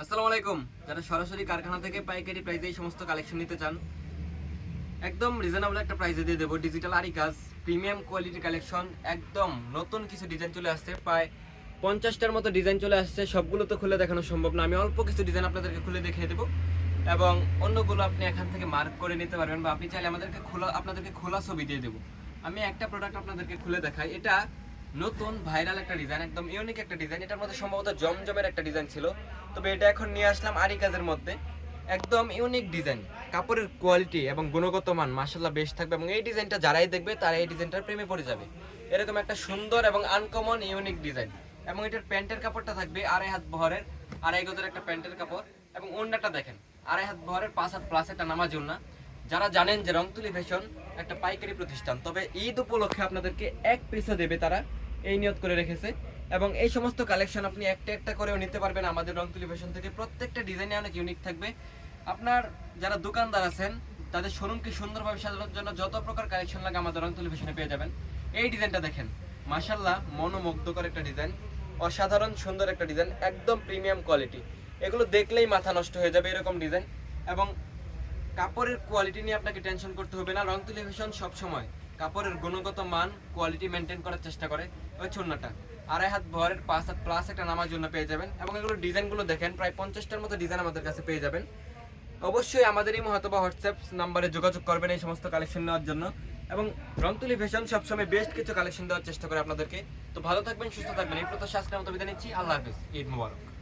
আসসালামু আলাইকুম। যারা সরাসরি কারখানা থেকে পাইকারি প্রাইসে এই সমস্ত কালেকশন নিতে চান, একদম রিজনেবল একটা প্রাইসে দিয়ে দেবো। ডিজিটাল আরি কাজ প্রিমিয়াম কোয়ালিটি কালেকশন একদম নতুন কিছু ডিজাইন চলে আসছে। প্রায় পঞ্চাশটার মতো ডিজাইন চলে আসছে। সবগুলো তো খুলে দেখানো সম্ভব না। আমি অল্প কিছু ডিজাইন আপনাদেরকে খুলে দেখিয়ে দেবো। এবং অন্যগুলো আপনি এখান থেকে মার্ক করে নিতে পারবেন বা আপনি চাইলে আমাদেরকে খোলা, আপনাদেরকে খোলা ছবি দিয়ে দেবো। আমি একটা প্রোডাক্ট আপনাদেরকে খুলে দেখাই। এটা নতুন ভাইরাল একটা ডিজাইন একদম ইউনিক একটা ডিজাইন এটার মধ্যে সম্ভবত জমজমের একটা ডিজাইন ছিল। তবে এটা এখন নিয়ে আসলাম আরি কাজের মধ্যে। একদম ইউনিক ডিজাইন কাপড়ের কোয়ালিটি এবং গুণগত মান মাসাল্লাহ বেশ থাকবে এবং এই ডিজাইনটা যারাই দেখবে, তারা এই ডিজাইনটার প্রেমে পড়ে যাবে। এরকম একটা সুন্দর এবং আনকমন ইউনিক ডিজাইন এবং এটার প্যান্টের কাপড়টা থাকবে আড়াই হাত বহরের, আড়াই গজের একটা প্যান্টের কাপড় এবং অন্যটা দেখেন, আড়াই হাত বহরের, পাঁচ হাত প্লাস একটা নামাজ না যারা জানেন যে রংতুলি ফ্যাশন একটা পাইকারি প্রতিষ্ঠান, তবে ঈদ উপলক্ষে আপনাদেরকে এক পিসও দেবে তারা এই নিয়ত করে রেখেছে। এবং এই সমস্ত কালেকশন আপনি একটা একটা করেও নিতে পারবেন আমাদের রংতুলি ফ্যাশন থেকে। প্রত্যেকটা ডিজাইনে অনেক ইউনিক থাকবে। আপনার যারা দোকানদার আছেন, তাদের শোরুমকে সুন্দরভাবে সাজানোর জন্য যত প্রকার কালেকশন লাগে আমাদের রংতুলি ফ্যাশনে পেয়ে যাবেন। এই ডিজাইনটা দেখেন মাশাল্লাহ মনোমুগ্ধকর একটা ডিজাইন অসাধারণ সুন্দর একটা ডিজাইন একদম প্রিমিয়াম কোয়ালিটি এগুলো দেখলেই মাথা নষ্ট হয়ে যাবে এরকম ডিজাইন এবং কাপড়ের কোয়ালিটি নিয়ে আপনাকে টেনশন করতে হবে না। রং টেলিভিশন সবসময়। কাপড়ের গুণগত মান কোয়ালিটি মেনটেন করার চেষ্টা করে ওই চূর্ণাটা আড়াই হাত ভরের পাঁচ হাত প্লাস একটা নামার জন্য পেয়ে যাবেন এবং এগুলো ডিজাইনগুলো দেখেন, প্রায় পঞ্চাশটার মতো ডিজাইন আমাদের কাছে পেয়ে যাবেন। অবশ্যই আমাদেরই হয়তো বা হোয়াটসঅ্যাপ নাম্বারে যোগাযোগ করবেন এই সমস্ত কালেকশন নেওয়ার জন্য এবং রংতুলি ফ্যাশন সবসময় বেস্ট কিছু কালেকশন দেওয়ার চেষ্টা করে আপনাদেরকে। তো ভালো থাকবেন, সুস্থ থাকবেন, এই প্রত্যাশা আজকের মতো বিদায় নিচ্ছি। আল্লাহ হাফিজ। ঈদ মুবারক।